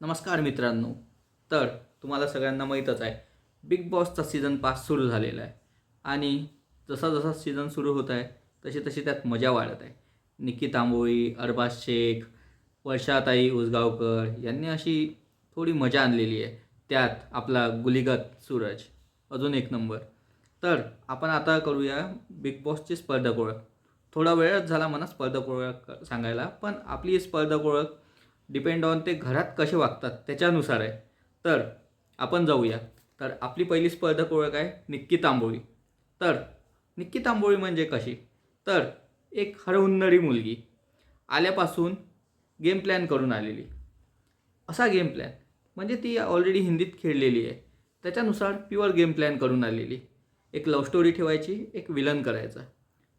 नमस्कार मित्रांनो. तर तुम्हाला सगळ्यांना माहीतच आहे बिग बॉसचा सीझन पाच सुरू झालेला आहे. आणि जसा जसा सीझन सुरू होत आहे तशी तशी त्यात मजा वाढत आहे. निकी तांबोळी अरबाज शेख वर्षाताई उसगावकर यांनी अशी थोडी मजा आणलेली आहे. त्यात आपला गुलिगत सूरज. अजून एक नंबर तर आपण आता करूया बिग बॉसची स्पर्धक ओळख. थोडा वेळच झाला मला स्पर्धक ओळख सांगायला पण आपली स्पर्धक ओळख डिपेंड ऑन ते घरात कसे वागतात त्याच्यानुसार आहे. तर आपण जाऊया. तर आपली पहिली स्पर्धक ओळख आहे निक्की तांबोळी. तर निक्की तांबोळी म्हणजे कशी? तर एक हरहुन्नरी मुलगी. आल्यापासून गेम प्लॅन करून आलेली. असा गेम प्लॅन म्हणजे ती ऑलरेडी हिंदीत खेळलेली आहे. त्याच्यानुसार प्युअर गेम प्लॅन करून आलेली. एक लव स्टोरी ठेवायची एक विलन करायचा.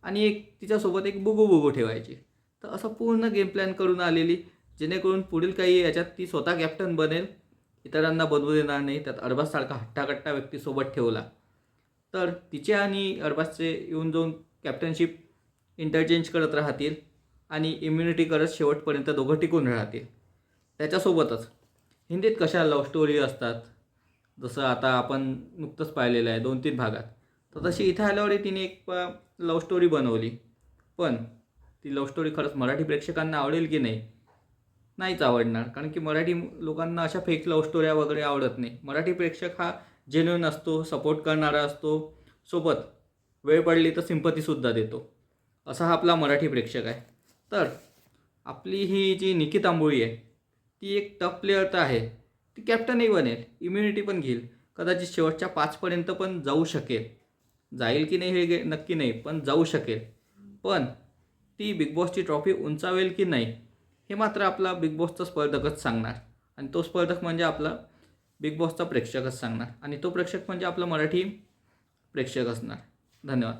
आणि एक तिच्यासोबत एक बुगू बुगू ठेवायची. तर असं पूर्ण गेम प्लॅन करून आलेली. जेणेकरून पुढील काही याच्यात ती स्वतः कॅप्टन बनेल इतरांना बनवू देणार नाही. त्यात अरबाजसारखा हट्टाकट्टा व्यक्ती सोबत ठेवला. तर तिचे आणि अरबाजचे येऊन जाऊन कॅप्टनशिप इंटरचेंज करत राहतील आणि इम्युनिटी करत शेवटपर्यंत दोघं टिकून राहतील. त्याच्यासोबतच हिंदीत कशा लव्ह स्टोरी असतात? जसं आता आपण नुकतंच पाहिलेलं आहे दोन तीन भागात. तर तशी इथं आल्यावर तिने एक लव्ह स्टोरी बनवली. पण ती लव्ह स्टोरी खरंच मराठी प्रेक्षकांना आवडेल की नाही नाहीच आवडणार. कारण की मराठी लोकांना अशा फेक लव्ह स्टोऱ्या वगैरे आवडत नाही. मराठी प्रेक्षक हा जेन्युन असतो सपोर्ट करणारा असतो. सोबत वेळ पडली तर सिंपतीसुद्धा देतो. असा हा आपला मराठी प्रेक्षक आहे. तर आपली ही जी निकी तांबोळी आहे ती एक टफ प्लेअर तर आहे. ती कॅप्टनही बनेल इम्युनिटी पण घेईल. कदाचित शेवटच्या पाचपर्यंत पण जाऊ शकेल. जाईल की नाही हे नक्की नाही पण जाऊ शकेल. पण ती बिग बॉसची ट्रॉफी उंचावेल की नाही हे मात्र आपला बिग बॉसचा स्पर्धकच सांगणार. आणि तो स्पर्धक म्हणजे आपला बिग बॉसचा प्रेक्षकच सांगणार. आणि तो प्रेक्षक म्हणजे आपला मराठी प्रेक्षक असणार. धन्यवाद.